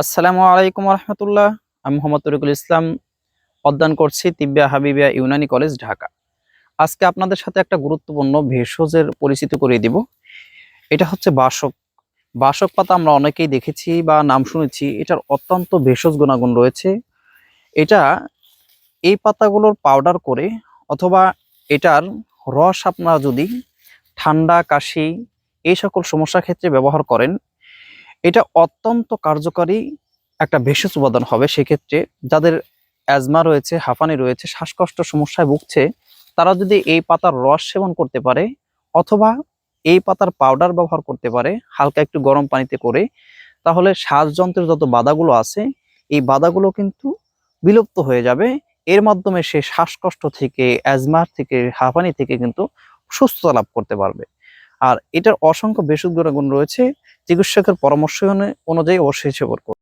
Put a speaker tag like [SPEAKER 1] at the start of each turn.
[SPEAKER 1] আসসালামু আলাইকুম রহমতুল্লাহ আমি মোহাম্মদ তরিকুল ইসলাম, অধ্যয়ন করছি তিব্বিয়া হাবিবিয়া ইউনানি কলেজ, ঢাকা। আজকে আপনাদের সাথে একটা গুরুত্বপূর্ণ ভেষজের পরিচিত করিয়ে দিব। এটা হচ্ছে বাসক। বাসক পাতা আমরা অনেকেই দেখেছি বা নাম শুনেছি, এটার অত্যন্ত ভেষজ গুণাগুণ রয়েছে। এটা এই পাতাগুলোর পাউডার করে অথবা এটার রস আপনারা যদি ঠান্ডা, কাশি এই সকল সমস্যার ক্ষেত্রে ব্যবহার করেন এটা অত্যন্ত কার্যকারী একটা ভেষজ উপাদান হবে। সেক্ষেত্রে যাদের অ্যাজমা রয়েছে, হাঁপানি রয়েছে, শ্বাসকষ্ট সমস্যায় ভুগছে, তারা যদি এই পাতার রস সেবন করতে পারে অথবা এই পাতার পাউডার ব্যবহার করতে পারে, হালকা একটু গরম পানিতে করে, তাহলে শ্বাসযন্ত্রের যত বাধাগুলো আছে, এই বাধাগুলো কিন্তু বিলুপ্ত হয়ে যাবে। এর মাধ্যমে সে শ্বাসকষ্ট থেকে অ্যাজমার থেকে, হাঁপানি থেকে কিন্তু সুস্থতা লাভ করতে পারবে। আর এটার অসংখ্য ভেষজ গুণাগুণ রয়েছে। চিকিৎসকের পরামর্শ অনু- অনুযায়ী অবশ্যই সেবন করুন।